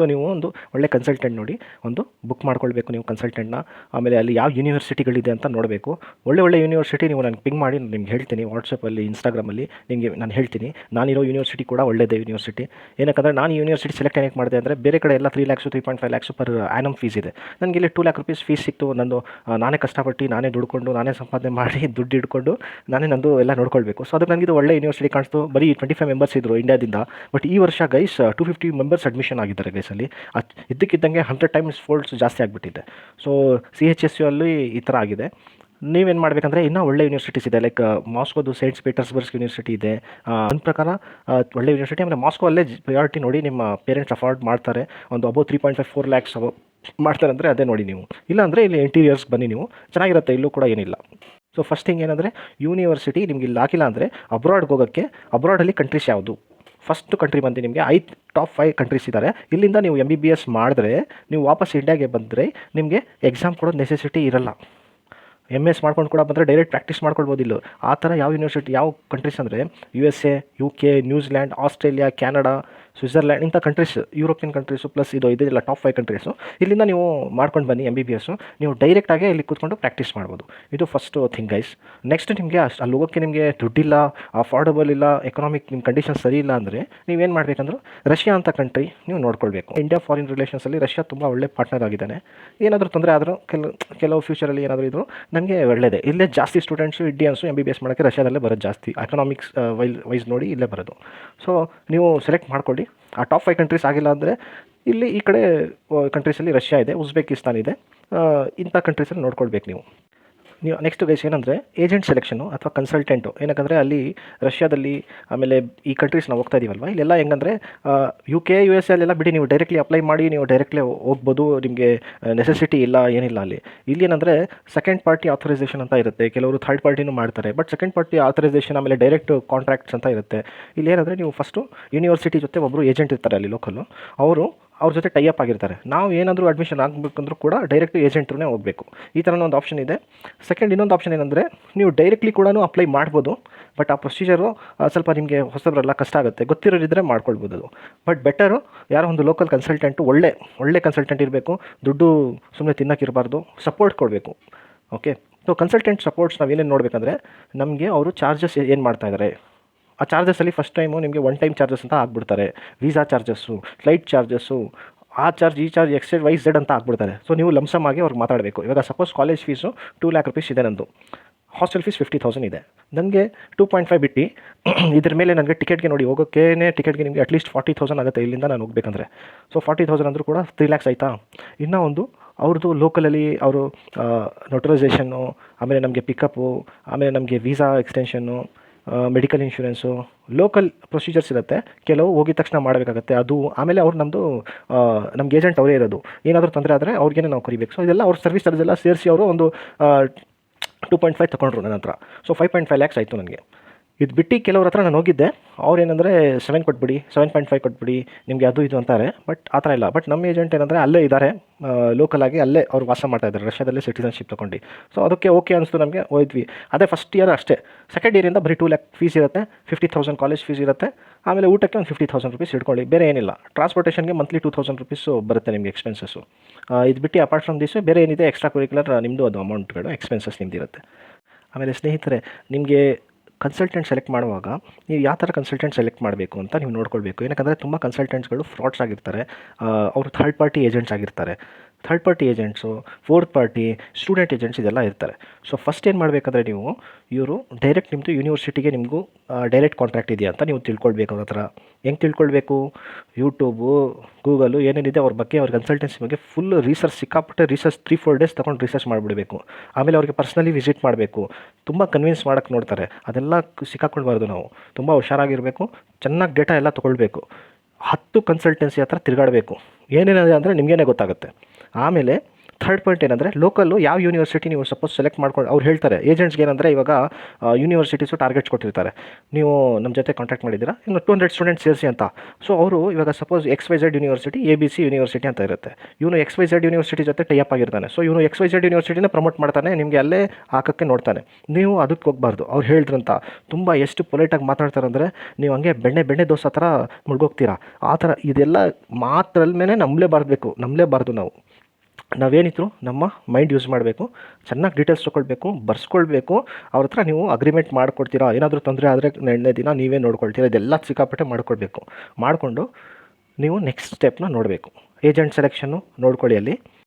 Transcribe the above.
So ನೀವು ಒಂದು ಒಳ್ಳೆ ಕನ್ಸಲ್ಟೆಂಟ್ ನೋಡಿ, ಒಂದು ಬುಕ್ ಮಾಡ್ಕೊಳ್ಬೇಕು ನೀವು ಕನ್ಸಲ್ಟೆಂಟ್ನ ಆಮೇಲೆ ಅಲ್ಲಿ ಯಾವ ಯೂನಿವರ್ಸಿಟಿಗಳಿದೆ ಅಂತ ನೋಡಬೇಕು. ಒಳ್ಳೆ ಒಳ್ಳೆ ಯೂನಿವರ್ಸಿಟಿ ನೀವು ನನಗೆ ಪಿಂಗ್ ಮಾಡಿ, ನಿಮ್ಗೆ ಹೇಳ್ತೀನಿ. ವಾಟ್ಸಪ್ಪಲ್ಲಿ ಇನ್ಸ್ಟಾಗ್ರಾಮಲ್ಲಿ ನಿಮಗೆ ನಾನು ಹೇಳ್ತೀನಿ. ನಾನಿರೋ ಯೂನಿವರ್ಸಿಟಿ ಕೂಡ ಒಳ್ಳೆಯದೇ ಯೂನಿವರ್ಸಿಟಿ ಏನಕ್ಕಂದರೆ ನಾನು ಯೂನಿವರ್ಸಿಟಿ ಸೆಲೆಕ್ಟ್ ಏನಕ್ಕೆ ಮಾಡಿದೆ ಅಂದರೆ ಬೇರೆ ಕಡೆ ಎಲ್ಲ three lakhs three point five lakhs per annum fees ಇದೆ. ನನಗೆ ಇಲ್ಲಿ ಟೂ ಲ್ಯಾಕ್ ರುಪೀಸ್ ಫೀಸ್ ಸಿಕ್ತು. ನಂದು ನಾನೇ ಕಷ್ಟಪಟ್ಟು, ನಾನೇ ದುಡ್ಕೊಂಡು, ನಾನೇ ಸಂಪಾದನೆ ಮಾಡಿ ದುಡ್ಡು ಇಟ್ಕೊಂಡು ನಾನೇ ನಂದು ಎಲ್ಲ ನೋಡ್ಕೊಳ್ಬೇಕು. ಸೊ ಅದಕ್ಕೆ ನನಗೆ ಇದು ಒಳ್ಳೆ ಯೂನಿವರ್ಸಿಟಿ ಕಾಣಿಸ್ತು. ಬರೀ ಟ್ವೆಂಟಿ ಫೈವ್ ಮೆಂಬರ್ಸ್ ಇದ್ದರು ಇಂಡಿಯಾದಿಂದ ಬಟ್ ಈ ವರ್ಷ guys two fifty members admission ಆಗಿದ್ದಾರೆ ಅದು ಇದ್ದಕ್ಕಿದ್ದಂಗೆ ಹಂಡ್ರೆಡ್ ಟೈಮ್ಸ್ ಫೋಲ್ಡ್ಸ್ ಜಾಸ್ತಿ ಆಗಿಬಿಟ್ಟಿದೆ. So C H S U ಅಲ್ಲಿ ಈ ಥರ ಆಗಿದೆ. ನೀವೇನು ಮಾಡಬೇಕಂದ್ರೆ ಇನ್ನೂ ಒಳ್ಳೆ ಯೂನಿವರ್ಸಿಟೀಸ್ ಇದೆ. ಲೈಕ್ ಮಾಸ್ಕೋದು ಸೈಂಟ್ಸ್ ಪೀಟರ್ಸ್ಬರ್ಗ್ ಯೂನಿವರ್ಸಿಟಿ ಇದೆ. ನನ್ನ ಪ್ರಕಾರ ಒಳ್ಳೆ ಯೂನಿವರ್ಸಿಟಿ ಆಮೇಲೆ ಮಾಸ್ಕೋ ಅಲ್ಲೇ ಪ್ರಯಾರಿಟಿ ನೋಡಿ ನಿಮ್ಮ ಪೇರೆಂಟ್ಸ್ ಅಫೋರ್ಡ್ ಮಾಡ್ತಾರೆ. ಒಂದು above three point five four lakhs ಮಾಡ್ತಾರೆ ಅಂದರೆ ಅದೇ ನೋಡಿ ನೀವು. ಇಲ್ಲಾಂದರೆ ಇಲ್ಲಿ ಇಂಟೀರಿಯರ್ಸ್ ಬನ್ನಿ ನೀವು. ಚೆನ್ನಾಗಿರುತ್ತೆ, ಇಲ್ಲೂ ಕೂಡ ಏನಿಲ್ಲ. ಸೊ ಫಸ್ಟ್ ಥಿಂಗ್ ಏನಂದರೆ ಯೂನಿವರ್ಸಿಟಿ ನಿಮ್ಗೆ ಇಲ್ಲಿ ಹಾಕಿಲ್ಲ ಅಂದರೆ ಅಬ್ರಾಡ್ಗೆ ಹೋಗೋಕ್ಕೆ ಅಬ್ರಾಡಲ್ಲಿ ಕಂಟ್ರೀಸ್ ಯಾವುದು? ಫಸ್ಟ್ ಕಂಟ್ರಿ ಬಂದು ನಿಮಗೆ ಐದು ಟಾಪ್ ಫೈವ್ ಕಂಟ್ರೀಸ್ ಇದ್ದಾರೆ ಇಲ್ಲಿಂದ ನೀವು ಎಂ ಬಿ ಬಿ ಎಸ್ ಮಾಡಿದ್ರೆ, ನೀವು ವಾಪಸ್ ಇಂಡಿಯಾಗೆ ಬಂದರೆ ನಿಮಗೆ ಎಕ್ಸಾಮ್ ಕೊಡೋದು ನೆಸೆಸಿಟಿ ಇರಲ್ಲ. ಎಂ ಎಸ್ ಮಾಡ್ಕೊಂಡು ಕೂಡ ಬಂದರೆ ಡೈರೆಕ್ಟ್ ಪ್ರಾಕ್ಟೀಸ್ ಮಾಡ್ಕೊಳ್ಬೋದು ಇಲ್ಲ. ಆ ಥರ ಯಾವ ಯೂನಿವರ್ಸಿಟಿ ಯಾವ ಕಂಟ್ರೀಸ್ ಅಂದರೆ U S A U K New Zealand Australia Canada Switzerland, ಇಂಥ ಕಂಟ್ರೀಸ್ ಯುರೋಪಿಯನ್ ಕಂಟ್ರೀಸು ಪ್ಲಸ್ ಇದು ಇದೆಲ್ಲ ಟಾಪ್ ಫೈವ್ ಕಂಟ್ರೀಸು ಇಲ್ಲಿಂದ ನೀವು ಮಾಡ್ಕೊಂಡು ಬನ್ನಿ ಎಂ ಬಿ ಬಿ ಎಸ್ಸು ನೀವು ಡೈರೆಕ್ಟಾಗಿ ಇಲ್ಲಿ ಕೂತ್ಕೊಂಡು ಪ್ರಾಕ್ಟೀಸ್ ಮಾಡ್ಬೋದು. ಇದು ಫಸ್ಟು ಥಿಂಗ್ ಗೈಸ್ ನೆಕ್ಸ್ಟ್ ನಿಮಗೆ ಅಷ್ಟು ಅಲ್ಲಿ ಹೋಗೋಕ್ಕೆ ನಿಮಗೆ ದುಡ್ಡಿಲ್ಲ ಅಫೋರ್ಡಬಲ್ ಇಲ್ಲ ಎಕನಾಮಿಕ್ ನಿಮ್ಮ ಕಂಡೀಷನ್ ಸರಿ ಇಲ್ಲ ಅಂದರೆ ನೀವೇನು ಮಾಡಬೇಕಂದ್ರೆ ರಷ್ಯಾ ಅಂತ ಕಂಟ್ರಿ ನೀವು ನೋಡ್ಕೊಳ್ಬೇಕು. ಇಂಡಿಯಾ ಫಾರಿನ್ ರಿಲೇಷನ್ಸಲ್ಲಿ ರಷ್ಯಾ ತುಂಬ ಒಳ್ಳೆ ಪಾರ್ಟ್ನರ್ ಆಗಿದ್ದಾನೆ. ಏನಾದರೂ ತೊಂದರೆ ಆದರೂ ಕೆಲವು ಕೆಲವು ಫ್ಯೂಚರಲ್ಲಿ ಏನಾದರೂ ಇದ್ದರೂ ನನಗೆ ಒಳ್ಳೆಯದೆ ಇಲ್ಲೇ ಜಾಸ್ತಿ students Indians M B B S ಮಾಡೋಕ್ಕೆ ರಷ್ಯಾದಲ್ಲೇ ಬರೋದು ಜಾಸ್ತಿ. ಎಕನಾಮಿಕ್ಸ್ ವೈಸ್ ವೈಸ್ ನೋಡಿ ಇಲ್ಲೇ ಬರೋದು. ಸೊ ನೀವು ಸೆಲೆಕ್ಟ್ ಮಾಡ್ಕೊಳ್ಳಿ. ಆ ಟಾಪ್ ಫೈವ್ ಕಂಟ್ರೀಸ್ ಆಗಿಲ್ಲ ಅಂದರೆ ಇಲ್ಲಿ ಈ ಕಡೆ ಕಂಟ್ರೀಸಲ್ಲಿ ರಷ್ಯಾ ಇದೆ ಉಜ್ಬೇಕಿಸ್ತಾನ್ ಇದೆ. ಇಂಥ ಕಂಟ್ರೀಸಲ್ಲಿ ನೋಡ್ಕೊಳ್ಬೇಕು ನೀವು. ನೀವು ನೆಕ್ಸ್ಟ್ ಗೈಸ್ ಏನಂದರೆ ಏಜೆಂಟ್ ಸೆಲೆಕ್ಷನು ಅಥವಾ ಕನ್ಸಲ್ಟೆಂಟು ಏನಕ್ಕಂದರೆ ಅಲ್ಲಿ ರಷ್ಯಾದಲ್ಲಿ ಆಮೇಲೆ ಈ ಕಂಟ್ರೀಸ್ ನಾವು ಹೋಗ್ತಾ ಇದೀವಲ್ವ? ಇಲ್ಲೆಲ್ಲ ಹೆಂಗಂದರೆ ಯು ಕೆ ಯು ಎಸ್ ಅಲ್ಲೆಲ್ಲ ಬಿಡಿ, ನೀವು ಡೈರೆಕ್ಟ್ಲಿ ಅಪ್ಲೈ ಮಾಡಿ, ನೀವು ಡೈರೆಕ್ಟ್ಲಿ ಹೋಗ್ಬೋದು, ನಿಮಗೆ ನೆಸೆಸಿಟಿ ಇಲ್ಲ, ಏನಿಲ್ಲ ಅಲ್ಲಿ. ಇಲ್ಲಿ ಏನಂದರೆ ಸೆಕೆಂಡ್ ಪಾರ್ಟಿ ಆಥರೈಸೇಷನ್ ಅಂತ ಇರುತ್ತೆ. ಕೆಲವರು ಥರ್ಡ್ ಪಾರ್ಟಿನೂ ಮಾಡ್ತಾರೆ ಬಟ್ ಸೆಕೆಂಡ್ ಪಾರ್ಟಿ ಆಥರೈಸೇಷನ್ ಆಮೇಲೆ ಡೈರೆಕ್ಟ್ ಕಾಂಟ್ರಾಕ್ಟ್ಸ್ ಅಂತ ಇರುತ್ತೆ. ಇಲ್ಲಿ ಏನಂದರೆ ನೀವು ಫಸ್ಟು ಯೂನಿವರ್ಸಿಟಿ ಜೊತೆ ಒಬ್ಬರು ಏಜೆಂಟ್ ಇರ್ತಾರೆ ಅಲ್ಲಿ ಲೋಕಲ್ಲು ಅವರು ಅವ್ರ ಜೊತೆ ಟೈ ಅಪ್ ಆಗಿರ್ತಾರೆ. ನಾವು ಏನಾದರೂ ಅಡ್ಮಿಷನ್ ಆಗಬೇಕಂದ್ರೂ ಕೂಡ ಡೈರೆಕ್ಟ್ ಏಜೆಂಟ್ರನ್ನೇ ಹೋಗಬೇಕು ಈ ಥರ ಒಂದು ಆಪ್ಷನ್ ಇದೆ. ಸೆಕೆಂಡ್ ಇನ್ನೊಂದು ಆಪ್ಷನ್ ಏನಂದರೆ, ನೀವು ಡೈರೆಕ್ಟ್ಲಿ ಕೂಡ ಅಪ್ಲೈ ಮಾಡ್ಬೋದು. ಬಟ್ ಆ ಪ್ರೊಸೀಜರು ಸ್ವಲ್ಪ ನಿಮಗೆ ಹೊಸಬ್ರೆಲ್ಲ ಕಷ್ಟ ಆಗುತ್ತೆ. ಗೊತ್ತಿರೋರಿದ್ದರೆ ಮಾಡ್ಕೊಳ್ಬೋದು ಅದು. ಬಟ್ ಬೆಟರು ಯಾರೋ ಒಂದು ಲೋಕಲ್ ಕನ್ಸಲ್ಟೆಂಟು ಒಳ್ಳೆ ಒಳ್ಳೆ ಕನ್ಸಲ್ಟೆಂಟ್ ಇರಬೇಕು. ದುಡ್ಡು ಸುಮ್ಮನೆ ತಿನ್ನೋಕ್ಕಿರಬಾರ್ದು. ಸಪೋರ್ಟ್ ಕೊಡಬೇಕು. ಓಕೆ ಸೊ ಕನ್ಸಲ್ಟೆಂಟ್ ಸಪೋರ್ಟ್ಸ್ ನಾವು ಏನೇನು ನೋಡಬೇಕಂದ್ರೆ, ನಮಗೆ ಅವರು ಚಾರ್ಜಸ್ ಏನು ಮಾಡ್ತಾ ಇದ್ದಾರೆ ಆ ಚಾರ್ಜಸಲ್ಲಿ ಫಸ್ಟ್ ಟೈಮು ನಿಮಗೆ ಒನ್ ಟೈಮ್ ಚಾರ್ಜಸ್ ಅಂತ ಹಾಕ್ಬಿಡ್ತಾರೆ ವೀಸಾ ಚಾರ್ಜಸ್ಸು ಫ್ಲೈಟ್ ಚಾರ್ಜಸ್ಸು ಆ ಚಾರ್ಜ್ ಈ ಚಾರ್ಜ್ ಎಕ್ಸೆಡ್ ವೈಸ್ ಝೆಡ್ ಅಂತ ಹಾಕ್ಬಿಡ್ತಾರೆ ಸೊ ನೀವು ಲಮ್ಸಮ್ ಆಗಿ ಅವ್ರಿಗೆ ಮಾತಾಡಬೇಕು. ಇವಾಗ suppose college fees two lakh rupees ಇದೆ ನಂದು. ಹಾಸ್ಟೆಲ್ ಫೀಸ್ ಫಿಫ್ಟಿ ತೌಸಂಡ್ ಇದೆ. ನನಗೆ ಟೂ ಪಾಯಿಂಟ್ ಫೈವ್ ಬಿಟ್ಟು, ಇದ್ರ ಮೇಲೆ ನನಗೆ ಟಿಕೆಟ್ಗೆ ನೋಡಿ ಹೋಗೋಕ್ಕೇ ಟಿಕೆಟ್ಗೆ ನಿಮಗೆ ಅಟ್ಲೀಸ್ಟ್ ಫಾರ್ಟಿ ತೌಸಂಡ್ ಆಗುತ್ತೆ ಇಲ್ಲಿಂದ ನಾನು ಹೋಗಬೇಕಂದ್ರೆ. ಸೊ ಫಾರ್ಟಿ ತೌಸಂಡ್ ಅಂದರೂ ಕೂಡ ತ್ರೀ ಲ್ಯಾಕ್ಸ್ ಆಯಿತಾ? ಇನ್ನೂ ಒಂದು ಅವ್ರದ್ದು ಲೋಕಲಲ್ಲಿ ಅವರು ನೋಟರೈಸೇಷನ್ನು ಆಮೇಲೆ ನಮಗೆ ಪಿಕಪ್ಪು ಆಮೇಲೆ ನಮಗೆ visa extension medical insurance local procedures ಇರುತ್ತೆ. ಕೆಲವು ಹೋಗಿದ ತಕ್ಷಣ ಮಾಡಬೇಕಾಗತ್ತೆ. ಅದು ಆಮೇಲೆ ಅವ್ರು ನಮ್ಮದು ನಮ್ಗೆ ಏಜೆಂಟ್ ಅವರೇ ಇರೋದು. ಏನಾದರೂ ತೊಂದರೆ ಆದರೆ ಅವ್ರಿಗೇನೆ ನಾವು ಕರಿಬೇಕು. ಸೊ ಇದೆಲ್ಲ ಅವ್ರ ಸರ್ವಿಸ್ ಚಾರ್ಜ್ ಎಲ್ಲ ಸೇರಿಸಿ ಅವರು ಒಂದು ಟೂ ಪಾಯಿಂಟ್ ಫೈವ್ ತೊಗೊಂಡ್ರು ನನ್ನ ಹತ್ರ. So five point five lakhs ಆಯಿತು ನನಗೆ. ಇದು ಬಿಟ್ಟು ಕೆಲವ್ರ ಹತ್ರ ನಾನು ಹೋಗಿದ್ದೆ. ಅವ್ರು ಏನಂದರೆ ಸೆವೆನ್ ಕೊಟ್ಬಿಡಿ ಸೆವೆನ್ ಪಾಯಿಂಟ್ ಫೈವ್ ಕೊಟ್ಬಿಡಿ, ನಿಮಗೆ ಅದು ಇದು ಅಂತಾರೆ. ಬಟ್ ಆ ಥರ ಇಲ್ಲ. ಬಟ್ ನಮ್ಮ ಏಜೆಂಟ್ ಏನಂದರೆ ಅಲ್ಲೇ ಇದ್ದಾರೆ ಲೋಕಲಾಗಿ ಅಲ್ಲೇ ಅವ್ರು ವಾಸ ಮಾಡ್ತಾ ಇದ್ದಾರೆ ರಷ್ಯಾದಲ್ಲೇ ಸಿಟಿಸನ್ಶಿಪ್ ತೊಗೊಂಡು. ಸೊ ಅದಕ್ಕೆ ಓಕೆ ಅನಿಸ್ತು ನಮಗೆ. ಹೋಯ್ತು ಅದೇ ಫಸ್ಟ್ ಇಯರ್ ಅಷ್ಟೇ. ಸೆಕೆಂಡ್ ಇಯರಿಂದ ಬರೀ ಟೂ ಲ್ಯಾಕ್ ಫೀಸ್ ಇರುತ್ತೆ. ಫಿಫ್ಟಿ ತೌಸಂಡ್ ಕಾಲೇಜ್ ಫೀಸ್ ಇರುತ್ತೆ. ಆಮೇಲೆ ಊಟಕ್ಕೆ ಒಂದು ಫಿಫ್ಟಿ ತೌಸಂಡ್ ರುಪೀಸ್ ಇಟ್ಕೊಳ್ಳಿ. ಬೇರೆ ಏನಿಲ್ಲ. ಟ್ರಾನ್ಸ್ಪೋರ್ಟೇಷನ್ಗೆ ಮಂತ್ಲಿ ಟೂ ತೌಸಂಡ್ ರುಪೀಸು ಬರುತ್ತೆ ನಿಮಗೆ ಎಕ್ಸ್ಪೆನ್ಸಸ್ಸು ಇದು ಬಿಟ್ಟು ಅಪಾರ್ಟ್ ಫ್ರಮ್ ದಿಸ್ ಬೇರೆ ಏನಿದೆ ಎಕ್ಸ್ಟ್ರಾ ಕುರಿಕ್ಯುಲರ್ ನಿಮ್ಮದು ಅದು ಅಮೌಂಟ್ಗಳು ಎಕ್ಸ್ಪೆನ್ಸಸ್ ನಿಮ್ದು ಇರುತ್ತೆ ಆಮೇಲೆ ಸ್ನೇಹಿತರೆ, ನಿಮಗೆ ಕನ್ಸಲ್ಟೆಂಟ್ ಸೆಲೆಕ್ಟ್ ಮಾಡುವಾಗ ನೀವು ಯಾವ ಥರ ಕನ್ಸಲ್ಟೆಂಟ್ ಸೆಲೆಕ್ಟ್ ಮಾಡಬೇಕು ಅಂತ ನೀವು ನೋಡ್ಕೊಳ್ಬೇಕು. ಏನಕ್ಕಂದರೆ ತುಂಬ ಕನ್ಸಲ್ಟೆಂಟ್ಸ್ಗಳು ಫ್ರಾಡ್ಸ್ ಆಗಿರ್ತಾರೆ ಅವರು ಥರ್ಡ್ ಪಾರ್ಟಿ ಏಜೆಂಟ್ಸ್ ಆಗಿರ್ತಾರೆ. Third party agents fourth party student agents ಇದೆಲ್ಲ ಇರ್ತಾರೆ. ಸೊ ಫಸ್ಟ್ ಏನು ಮಾಡಬೇಕಾದ್ರೆ ನೀವು, ಇವರು ಡೈರೆಕ್ಟ್ ನಿಮ್ಮದು ಯೂನಿವರ್ಸಿಟಿಗೆ ನಿಮಗೂ ಡೈರೆಕ್ಟ್ ಕಾಂಟ್ರಾಕ್ಟ್ ಇದೆಯಾ ಅಂತ ನೀವು ತಿಳ್ಕೊಳ್ಬೇಕು ಅವ್ರ ಹತ್ರ ಹೆಂಗೆ ತಿಳ್ಕೊಳ್ಬೇಕು? ಯೂಟ್ಯೂಬು ಗೂಗಲು ಏನೇನಿದೆ ಅವ್ರ ಬಗ್ಗೆ ಅವ್ರ ಕನ್ಸಲ್ಟೆನ್ಸಿ ಬಗ್ಗೆ ಫುಲ್ ರಿಸರ್ಚ್ ಸಿಕ್ಕಾಪಟ್ಟೆ ರಿಸರ್ಚ್ ತ್ರೀ ಫೋರ್ ಡೇಸ್ ತೊಗೊಂಡು ರಿಸರ್ಚ್ ಮಾಡಿಬಿಡಬೇಕು. ಆಮೇಲೆ ಅವ್ರಿಗೆ ಪರ್ಸ್ನಲಿ ವಿಸಿಟ್ ಮಾಡಬೇಕು. ತುಂಬ ಕನ್ವಿನ್ಸ್ ಮಾಡೋಕ್ಕೆ ನೋಡ್ತಾರೆ. ಅದೆಲ್ಲ ಸಿಕ್ಕಾಕೊಳ್ಬಾರ್ದು ನಾವು. ತುಂಬ ಹುಷಾರಾಗಿರಬೇಕು. ಚೆನ್ನಾಗಿ ಡೇಟಾ ಎಲ್ಲ ತೊಗೊಳ್ಬೇಕು. ಹತ್ತು ಕನ್ಸಲ್ಟೆನ್ಸಿ ಹತ್ರ ತಿರುಗಾಡಬೇಕು. ಏನೇನಿದೆ ಅಂದರೆ ನಿಮಗೇನೆ ಗೊತ್ತಾಗುತ್ತೆ. ಆಮೇಲೆ ಥರ್ಡ್ ಪಾಯಿಂಟ್ ಏನಂದರೆ ಲೋಕಲ್ಲು ಯಾವ ಯೂನಿವರ್ಸಿಟಿ ನೀವು ಸಪೋಸ್ ಸೆಲೆಕ್ಟ್ ಮಾಡ್ಕೊಂಡು ಅವ್ರು ಹೇಳ್ತಾರೆ ಏಜೆಂಟ್ಸ್ಗೆ ಏನಂದರೆ ಇವಾಗ ಯೂನಿವರ್ಸಿಟೀಸು ಟಾರ್ಗೆಟ್ಸ್ ಕೊಟ್ಟಿರ್ತಾರೆ. ನೀವು ನಮ್ಮ ಜೊತೆ ಕಾಂಟ್ಯಾಕ್ಟ್ ಮಾಡಿದ್ದೀರಾ? ಇನ್ನು ಟು ಹಂಡ್ರೆಡ್ ಸ್ಟೂಡೆಂಟ್ಸ್ ಸೇರಿಸಿ ಅಂತ. ಸೊ ಅವರು ಇವಾಗ suppose X Y university A B C university ಅಂತ ಇರುತ್ತೆ. ಇವನು ಎಕ್ಸ್ ವೈ ಯೂನಿವರ್ಸಿಟಿ ಜೊತೆ ಟೈಅಪ್ ಆಗಿರ್ತಾನೆ. ಸೊ ಇವನು ಎಕ್ಸ್ ವೈ ಝೆಡ್ ಯೂನಿವರ್ಸಿಟಿನ ಪ್ರಮೋಟ್ ಮಾಡ್ತಾನೆ, ನಿಮಗೆ ಅಲ್ಲೇ ಹಾಕೋಕ್ಕೆ ನೋಡ್ತಾನೆ. ನೀವು ಅದಕ್ಕೆ ಹೋಗಬಾರ್ದು. ಅವ್ರು ಹೇಳಿದ್ರಂತ. ತುಂಬ ಎಷ್ಟು ಪೊಲೈಟಾಗಿ ಮಾತಾಡ್ತಾರೆ ಅಂದರೆ ನೀವು ಹಂಗೆ ಬೆಣ್ಣೆ ಬೆಣ್ಣೆ ದೋಸೆ ಥರ ಮುಳುಗೋಗ್ತೀರಾ? ಆ ಥರ ಇದೆಲ್ಲ ಮಾತ್ರಲ್ ಮೇಲೆ ನಂಬಲೇಬಾರ್ದು ನಂಬಲೇಬಾರ್ದು ನಾವು. ನಾವೇನಿದ್ರು ನಮ್ಮ ಮೈಂಡ್ ಯೂಸ್ ಮಾಡಬೇಕು, ಚೆನ್ನಾಗಿ ಡೀಟೇಲ್ಸ್ ತೊಗೊಳ್ಬೇಕು ಬರ್ಸ್ಕೊಳ್ಬೇಕು. ಅವ್ರ ಹತ್ರ ನೀವು ಅಗ್ರಿಮೆಂಟ್ ಮಾಡಿಕೊಡ್ತೀರಾ, ಏನಾದರೂ ತೊಂದರೆ ಆದರೆ ಎರಡನೇ ದಿನ ನೀವೇ ನೋಡ್ಕೊಳ್ತೀರಾ, ಇದೆಲ್ಲ ಸಿಕ್ಕಾಪಟ್ಟೆ ಮಾಡ್ಕೊಳ್ಬೇಕು ಮಾಡಿಕೊಂಡು ನೀವು ನೆಕ್ಸ್ಟ್ ಸ್ಟೆಪ್ನ ನೋಡಬೇಕು. ಏಜೆಂಟ್ ಸೆಲೆಕ್ಷನ್ನು ನೋಡ್ಕೊಳ್ಳಿ ಅಲ್ಲಿ.